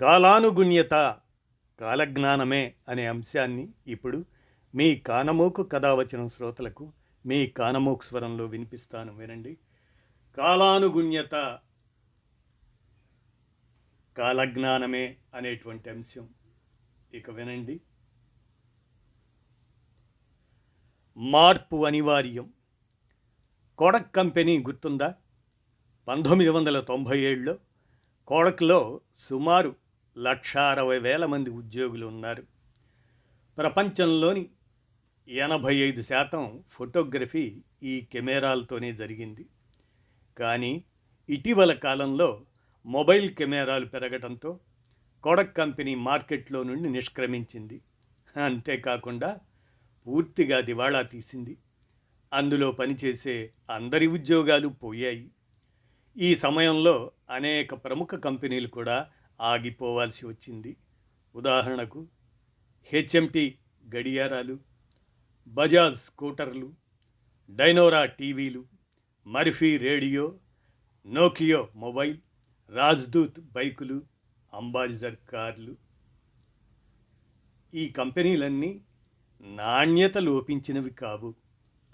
కాలానుగుణ్యత కాలజ్ఞానమే అనే అంశాన్ని ఇప్పుడు మీ కానమోకు కథావచనం శ్రోతలకు మీ కానమోకు స్వరంలో వినిపిస్తాను. వినండి. కాలానుగుణ్యత కాలజ్ఞానమే అనేటువంటి అంశం. ఇక వినండి. మార్పు అనివార్యం. కోడక్ కంపెనీ గుర్తుందా? పంతొమ్మిది వందల తొంభై ఏడులో కోడక్లో సుమారు లక్ష అరవై వేల మంది ఉద్యోగులు ఉన్నారు. ప్రపంచంలోని ఎనభై ఐదు శాతం ఫోటోగ్రఫీ ఈ కెమెరాలతోనే జరిగింది. కానీ ఇటీవల కాలంలో మొబైల్ కెమెరాలు పెరగడంతో కొడక్ కంపెనీ మార్కెట్లో నుండి నిష్క్రమించింది. అంతేకాకుండా పూర్తిగా దివాళా తీసింది. అందులో పనిచేసే అందరి ఉద్యోగాలు పోయాయి. ఈ సమయంలో అనేక ప్రముఖ కంపెనీలు కూడా ఆగిపోవాల్సి వచ్చింది. ఉదాహరణకు హెచ్ఎంటి గడియారాలు బజాజ్ స్కూటర్లు డైనోరా టీవీలు Murphy radio Nokia mobile Rajdoot బైకులు అంబాసిడర్ కార్లు. ఈ కంపెనీలన్నీ నాణ్యత లోపించినవి కావు.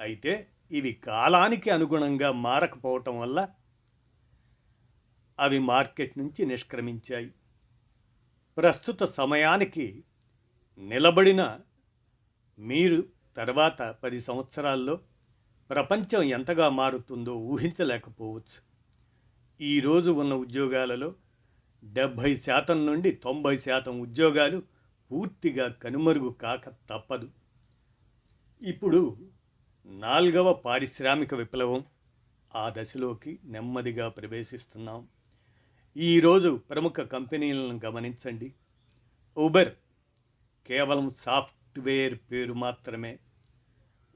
అయితే ఇవి కాలానికి అనుగుణంగా మారకపోవటం వల్ల అవి మార్కెట్ నుంచి నిష్క్రమించాయి. ప్రస్తుత సమయానికి నిలబడిన మీరు తర్వాత పది సంవత్సరాల్లో ప్రపంచం ఎంతగా మారుతుందో ఊహించలేకపోవచ్చు. ఈరోజు ఉన్న ఉద్యోగాలలో డెబ్భై శాతం నుండి తొంభై శాతం ఉద్యోగాలు పూర్తిగా కనుమరుగు కాక తప్పదు. ఇప్పుడు నాలుగవ పారిశ్రామిక విప్లవం ఆ దశలోకి నెమ్మదిగా ప్రవేశిస్తున్నాం. ఈరోజు ప్రముఖ కంపెనీలను గమనించండి. ఉబర్ కేవలం సాఫ్ట్వేర్ పేరు మాత్రమే.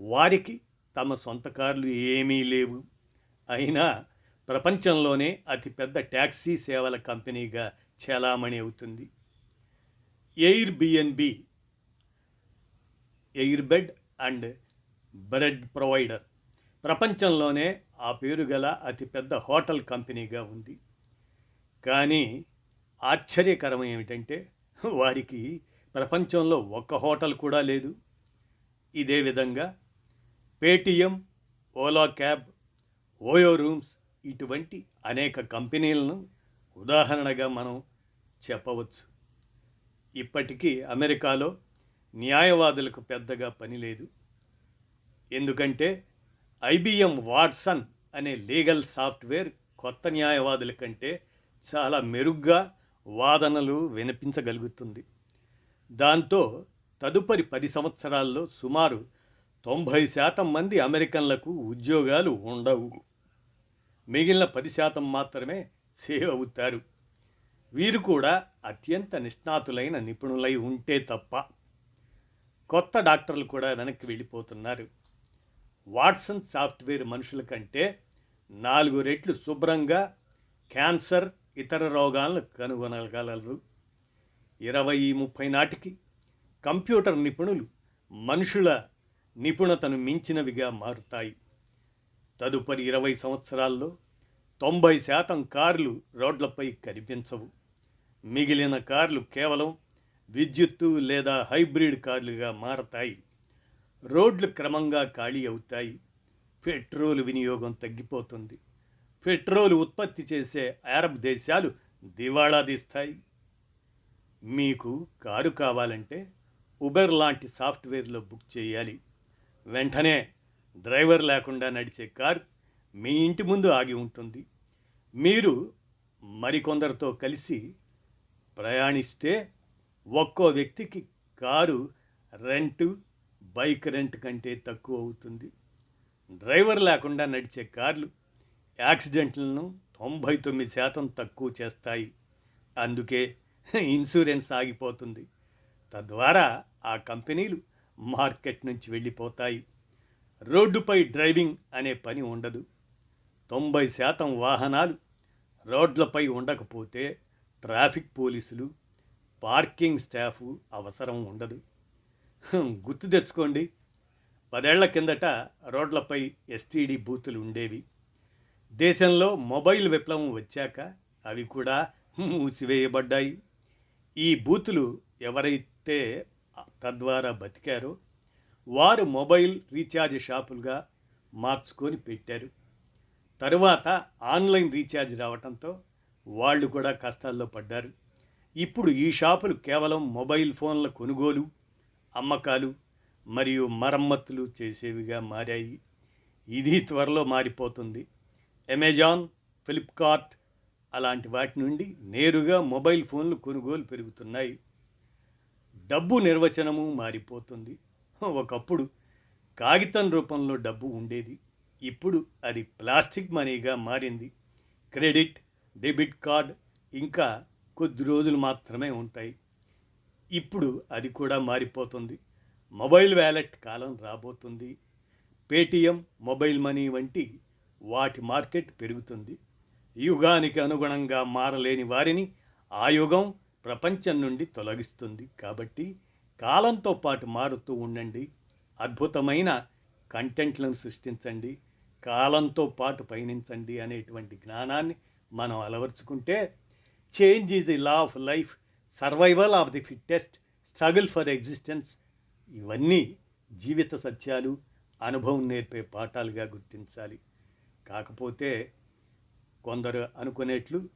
వారికి తమ సొంత కార్లు ఏమీ లేవు. అయినా ప్రపంచంలోనే అతిపెద్ద ట్యాక్సీ సేవల కంపెనీగా చలామణి అవుతుంది. Airbnb air bed and bread provider ప్రపంచంలోనే ఆ పేరు గల అతిపెద్ద హోటల్ కంపెనీగా ఉంది. కానీ ఆశ్చర్యకరం ఏమిటంటే వారికి ప్రపంచంలో ఒక్క హోటల్ కూడా లేదు. ఇదే విధంగా Paytm Ola cab OYO rooms ఇటువంటి అనేక కంపెనీలను ఉదాహరణగా మనం చెప్పవచ్చు. ఇప్పటికీ అమెరికాలో న్యాయవాదులకు పెద్దగా పని లేదు. ఎందుకంటే ఐబిఎం వాట్సన్ అనే లీగల్ సాఫ్ట్వేర్ కొత్త న్యాయవాదుల కంటే చాలా మెరుగ్గా వాదనలు వినిపించగలుగుతుంది. దాంతో తదుపరి పది సంవత్సరాల్లో సుమారు తొంభై శాతం మంది అమెరికన్లకు ఉద్యోగాలు ఉండవు. మిగిలిన పది శాతం మాత్రమే సేవ్ అవుతారు. వీరు కూడా అత్యంత నిష్ణాతులైన నిపుణులై ఉంటే తప్ప కొత్త డాక్టర్లు కూడా వెనక్కి వెళ్ళిపోతున్నారు. వాట్సన్ సాఫ్ట్వేర్ మనుషుల కంటే నాలుగు రెట్లు శుభ్రంగా క్యాన్సర్ ఇతర రోగాలను కనుగొనగలరు. ఇరవై ముప్పై నాటికి కంప్యూటర్ నిపుణులు మనుషుల నిపుణతను మించినవిగా మారుతాయి. తదుపరి ఇరవై సంవత్సరాల్లో తొంభై శాతం కార్లు రోడ్లపై కనిపించవు. మిగిలిన కార్లు కేవలం విద్యుత్తు లేదా హైబ్రిడ్ కార్లుగా మారతాయి. రోడ్లు క్రమంగా ఖాళీ అవుతాయి. పెట్రోల్ వినియోగం తగ్గిపోతుంది. పెట్రోల్ ఉత్పత్తి చేసే అరబ్ దేశాలు దివాళా తీస్తాయి మీకు కారు కావాలంటే ఉబెర్ లాంటి సాఫ్ట్వేర్లో బుక్ చేయాలి. వెంటనే డ్రైవర్ లేకుండా నడిచే కార్ మీ ఇంటి ముందు ఆగి ఉంటుంది. మీరు మరికొందరితో కలిసి ప్రయాణిస్తే ఒక్కో వ్యక్తికి కారు రెంటు బైక్ రెంట్ కంటే తక్కువ అవుతుంది. డ్రైవర్ లేకుండా నడిచే కార్లు యాక్సిడెంట్లను తొంభై తొమ్మిది శాతం తక్కువ చేస్తాయి. అందుకే ఇన్సూరెన్స్ ఆగిపోతుంది. తద్వారా ఆ కంపెనీలు మార్కెట్ నుంచి వెళ్ళిపోతాయి. రోడ్డుపై డ్రైవింగ్ అనే పని ఉండదు. తొంభై శాతం వాహనాలు రోడ్లపై ఉండకపోతే ట్రాఫిక్ పోలీసులు పార్కింగ్ స్టాఫ్ అవసరం ఉండదు. గుర్తు తెచ్చుకోండి. పదేళ్ళ కిందట రోడ్లపై ఎస్టీడీ బూతులు ఉండేవి. దేశంలో మొబైల్ విప్లవం వచ్చాక అవి కూడా మూసివేయబడ్డాయి. ఈ బూతులు ఎవరైతే తద్వారా బతికారో వారు మొబైల్ రీఛార్జ్ షాపులుగా మార్చుకొని పెట్టారు. తరువాత ఆన్లైన్ రీఛార్జ్ రావడంతో వాళ్ళు కూడా కష్టాల్లో పడ్డారు. ఇప్పుడు ఈ షాపులు కేవలం మొబైల్ ఫోన్ల కొనుగోలు అమ్మకాలు మరియు మరమ్మతులు చేసేవిగా మారాయి. ఇది త్వరలో మారిపోతుంది. అమెజాన్ ఫ్లిప్కార్ట్ అలాంటి వాటి నుండి నేరుగా మొబైల్ ఫోన్లు కొనుగోలు పెరుగుతున్నాయి. డబ్బు నిర్వచనము మారిపోతుంది. ఒకప్పుడు కాగితం రూపంలో డబ్బు ఉండేది. ఇప్పుడు అది ప్లాస్టిక్ మనీగా మారింది. క్రెడిట్ డెబిట్ కార్డ్ ఇంకా కొద్ది రోజులు మాత్రమే ఉంటాయి. ఇప్పుడు అది కూడా మారిపోతుంది. మొబైల్ వ్యాలెట్ కాలం రాబోతుంది. పేటీఎం మొబైల్ మనీ వంటి వాటి మార్కెట్ పెరుగుతుంది. యుగానికి అనుగుణంగా మారలేని వారిని ఆ యుగం ప్రపంచం నుండి తొలగిస్తుంది. కాబట్టి కాలంతో పాటు మారుతూ ఉండండి. అద్భుతమైన కంటెంట్లను సృష్టించండి. కాలంతో పాటు పయనించండి అనేటువంటి జ్ఞానాన్ని మనం అలవర్చుకుంటే change is the law of life survival of the fittest struggle for existence. ఇవన్నీ జీవిత సత్యాలు అనుభవం నేర్పే పాఠాలుగా గుర్తించాలి. కాకపోతే కొందరు అనుకునేట్లు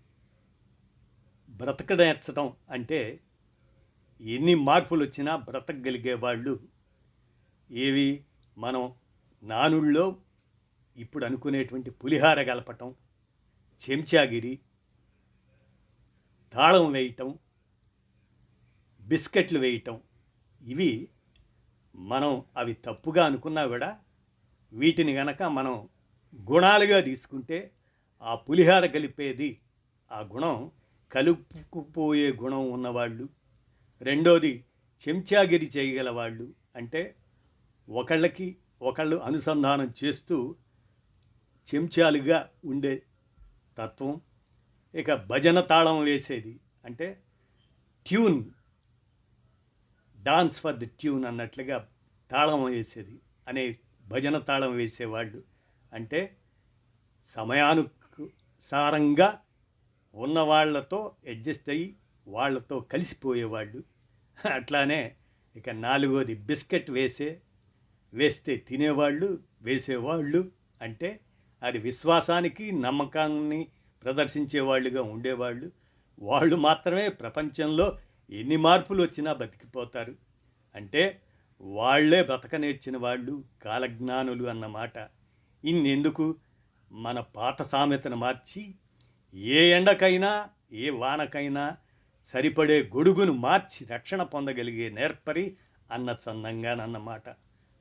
బ్రతకనేర్చడం అంటే ఎన్ని మార్పులు వచ్చినా బ్రతకగలిగే వాళ్ళు ఏవి మనం నానుల్లో ఇప్పుడు అనుకునేటువంటి పులిహార గలపటం చెంచాగిరి తాళం వేయటం బిస్కెట్లు వేయటం ఇవి మనం అవి తప్పుగా అనుకున్నా కూడా వీటిని గనక మనం గుణాలుగా తీసుకుంటే ఆ పులిహార కలిపేది ఆ గుణం కలుపుకుపోయే గుణం ఉన్నవాళ్ళు. రెండోది చెంచాగిరి చేయగల వాళ్ళు అంటే ఒకళ్ళకి ఒకళ్ళు అనుసంధానం చేస్తూ చెంచాలుగా ఉండే తత్వం. ఇక భజన తాళం వేసేది. అంటే tune dance for the tune అన్నట్లుగా తాళం వేసేది. అనే భజన తాళం వేసేవాళ్ళు. అంటే సమయానుసారంగా ఉన్న వాళ్ళతో అడ్జస్ట్ అయ్యి వాళ్ళతో కలిసిపోయేవాళ్ళు అట్లానే ఇక నాలుగోది బిస్కెట్ వేసే వేస్తే తినేవాళ్ళు వేసేవాళ్ళు అంటే అది విశ్వాసానికి నమ్మకాన్ని ప్రదర్శించే వాళ్ళుగా ఉండేవాళ్ళు. వాళ్ళు మాత్రమే ప్రపంచంలో ఎన్ని మార్పులు వచ్చినా బతికిపోతారు. అంటే వాళ్ళే బ్రతక నేర్చిన వాళ్ళు కాలజ్ఞానులు అన్నమాట. ఇన్నెందుకు? మన పాత సామెతను మార్చి ఏ ఎండకైనా ఏ వానకైనా సరిపడే గొడుగును మార్చి రక్షణ పొందగలిగే నేర్పరి అన్న చందంగానన్నమాట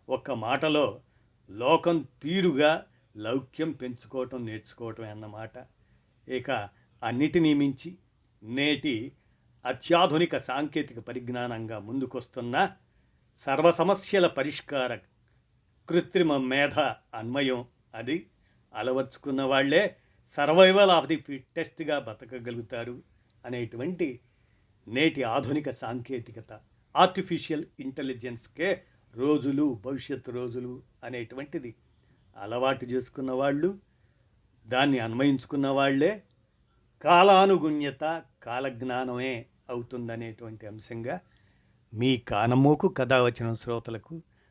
ఒక్క మాటలో లోకం తీరుగా లౌక్యం పెంచుకోవటం నేర్చుకోవటం అన్నమాట ఇక అన్నిటినీ మించి నేటి అత్యాధునిక సాంకేతిక పరిజ్ఞానంగా ముందుకొస్తున్న సర్వ సమస్యల పరిష్కార కృత్రిమ మేధ అన్వయం. అది అలవర్చుకున్న వాళ్ళే సర్వైవల్ ఆఫ్ ది ఫిట్టెస్ట్గా బతకగలుగుతారు అనేటువంటి నేటి ఆధునిక సాంకేతికత. ఆర్టిఫిషియల్ ఇంటెలిజెన్స్కే రోజులు భవిష్యత్ రోజులు అనేటువంటిది అలవాటు చేసుకున్న వాళ్ళు దాన్ని అన్వయించుకున్న వాళ్ళే కాలానుగుణ్యత కాలజ్ఞానమే అవుతుందనేటువంటి అంశంగా మీ కానమోకు కథ వచ్చిన శ్రోతలకు